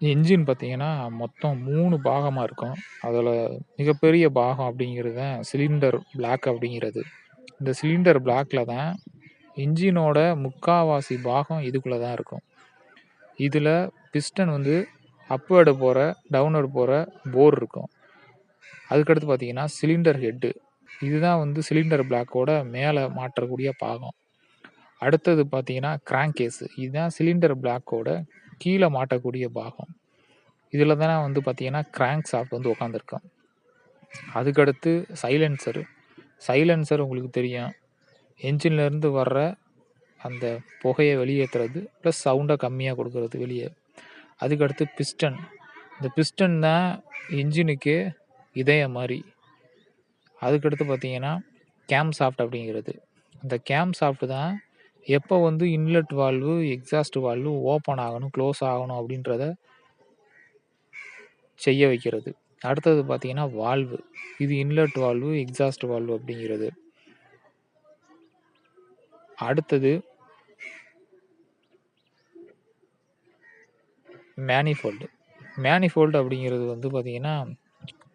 Engine பார்த்தீங்கன்னா, மொத்தம் 3 பாகமா இருக்கும். அதில் மிகப்பெரிய பாகம் அப்படிங்கிறது தான் சிலிண்டர் பிளாக் அப்படிங்கிறது. இந்த சிலிண்டர் பிளாக்ல தான் என்ஜினோட முக்காவாசி பாகம் இதுக்குள்ள தான் இருக்கும். இதில் பிஸ்டன் வந்து அப்வேர்டு போற, டவுன்வர்டு போற போர் இருக்கும். அதுக்கடுத்து பார்த்தீங்கன்னா, சிலிண்டர் ஹெட்டு. இதுதான் வந்து சிலிண்டர் பிளாக்கோட மேல மாற்றக்கூடிய பாகம். அடுத்தது பார்த்தீங்கன்னா, கிராங்க் கேஸ். இதுதான் சிலிண்டர் பிளாக்கோட கீழே மாட்டக்கூடிய பாகம். இதில் தான் வந்து பார்த்தீங்கன்னா, கிராங்க் சாஃப்ட் வந்து உட்காந்துருக்கோம் அதுக்கடுத்து சைலன்சர். சைலன்சர் உங்களுக்கு தெரியும். என்ஜின்லேருந்து வர்ற அந்த புகையை வெளியேற்றுறது ப்ளஸ் சவுண்டை கம்மியாக கொடுக்கறது வெளியே அதுக்கடுத்து பிஸ்டன். இந்த பிஸ்டன் தான் இன்ஜினுக்கு இதய மாதிரி அதுக்கடுத்து பார்த்தீங்கன்னா, கேம் சாஃப்ட் அப்படிங்கிறது. அந்த கேம் சாஃப்ட் தான் எப்போ வந்து inlet valve, exhaust valve open ஆகணும், க்ளோஸ் ஆகணும் அப்படின்றத செய்ய வைக்கிறது. அடுத்தது பார்த்தீங்கன்னா, வால்வு. இது இன்லெட் வால்வு, எக்ஸாஸ்ட் வால்வு அப்படிங்கிறது. அடுத்தது மேனிஃபோல்டு. மேனிஃபோல்டு அப்படிங்கிறது வந்து பார்த்தீங்கன்னா,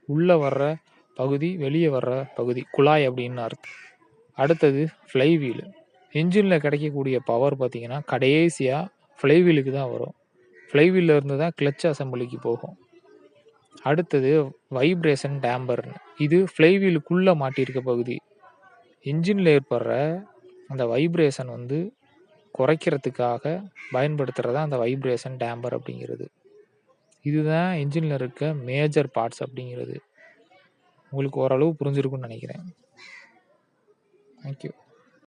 உள்ளே வர்ற பகுதி, வெளியே வர்ற பகுதி. குழாய் அப்படின்னு அர்த்தம். அடுத்தது ஃப்ளை வீலு இன்ஜினில் கிடைக்கக்கூடிய பவர் பார்த்தீங்கன்னா, கடைசியாக ஃப்ளைவீலுக்கு தான் வரும். ஃப்ளைவீல்ல இருந்து தான் கிளச் அசம்பிளிக்கு போகும். அடுத்தது வைப்ரேஷன் டேம்பர்னு இது ஃப்ளைவீலுக்குள்ளே மாட்டியிருக்க பகுதி. இன்ஜினில் ஏற்படுற அந்த வைப்ரேஷன் வந்து குறைக்கிறதுக்காக பயன்படுத்துகிறதா அந்த வைப்ரேஷன் டேம்பர் அப்படிங்கிறது. இதுதான் இன்ஜினில் இருக்க மேஜர் பார்ட்ஸ் அப்படிங்கிறது. உங்களுக்கு ஓரளவு புரிஞ்சிருக்கும்னு நினைக்கிறேன் தேங்க் யூ.